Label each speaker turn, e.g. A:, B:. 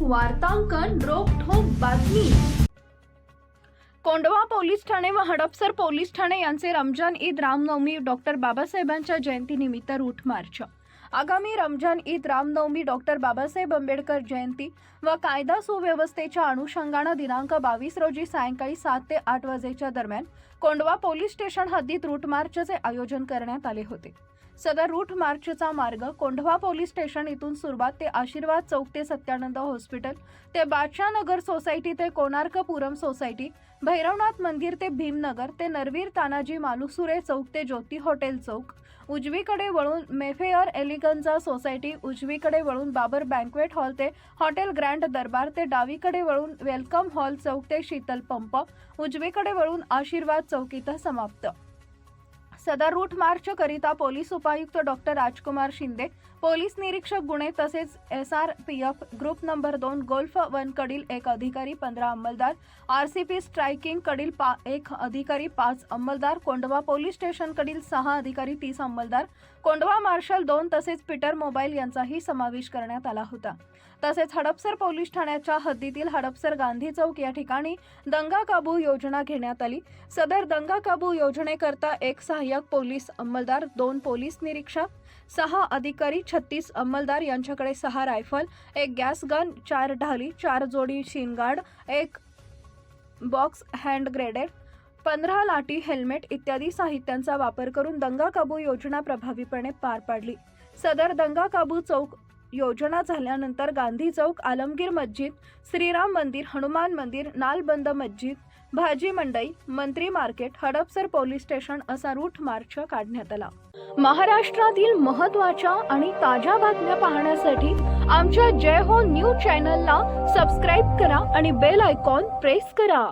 A: वार्तांकन रोखोक बातमी. कोंडवा पोलीस ठाणे व हडपसर पोलीस ठाणे यांचे रमजान ईद रामनवमी डॉक्टर बाबासाहेबांच्या जयंतीनिमित्त रूट मार्च. आगामी रमजान ईद रामनवमी डॉक्टर बाबासाहेब आंबेडकर जयंती व कायदा सुव्यवस्थेच्या अनुषंगानं दिनांक बावीस रोजी सायंकाळी सात ते आठ वाजेच्या दरम्यान कोंडवा पोलीस स्टेशन हद्दीत रूट मार्चचे आयोजन करण्यात आले होते. सदर रूट मार्चचा मार्ग कोंढवा पोलीस स्टेशन इथून सुरुवात ते आशीर्वाद चौक ते सत्यानंद हॉस्पिटल ते बादशाह नगर सोसायटी ते कोणार्कपुरम सोसायटी भैरवनाथ मंदिर ते भीमनगर ते नरवीर तानाजी मालुसुरे चौक ते ज्योती हॉटेल चौक उजवीकडे वळून मेफेअर एलिगन्जा सोसायटी उजवीकडे वळून बाबर बँकवेट हॉल ते हॉटेल ग्रँड दरबार ते डावीकडे वळून वेलकम हॉल चौक ते शीतल पंप उजवीकडे वळून आशीर्वाद चौक इथं समाप्त. सदर रूट मार्च करिता पोलीस उपायुक्त डॉक्टर राजकुमार शिंदे पोलीस निरीक्षक गुणे तसेच S R P F group number दोन गोल्फ वन कडील एक अधिकारी पंधरा अंमलदार आर सी पी स्ट्रायकिंग कडील पा एक अधिकारी पाच अंमलदार कोंडवा पोलीस स्टेशन कडील सहा अधिकारी तीस अंमलदार कोंडवा मार्शल दोन तसेच पीटर मोबाईल यांचाही समावेश करण्यात आला होता. तसेच हडपसर पोलीस ठाण्याच्या हद्दीतील हडपसर गांधी चौक या ठिकाणी दंगा काबू योजना घेण्यात आली. सदर दंगा काबू योजनेकरता एक सहाय्यक पोलीस अंमलदार दोन पोलीस निरीक्षक सहा अधिकारी छत्तीस अंमलदार यांच्याकडे सहा रायफल एक गॅस गन चार ढाली चार जोडी शिनगार्ड एक बॉक्स हँड ग्रेडेड पंधरा लाठी हेल्मेट इत्यादी साहित्यांचा वापर करून दंगा काबू योजना प्रभावीपणे पार पाडली. सदर दंगा काबू चौक योजना झाल्यानंतर गांधी चौक आलमगीर मस्जिद श्रीराम मंदिर हनुमान मंदिर नालबंद मस्जिद भाजी मंडई Mantri market Hadapsar police station असा रूट मार्च काढण्यात आला. महाराष्ट्रातील महत्त्वाच्या आणि ताज्या बातम्या पाहण्यासाठी आमच्या जय हो न्यूज चॅनलला सबस्क्राईब करा आणि बेल आयकॉन प्रेस करा.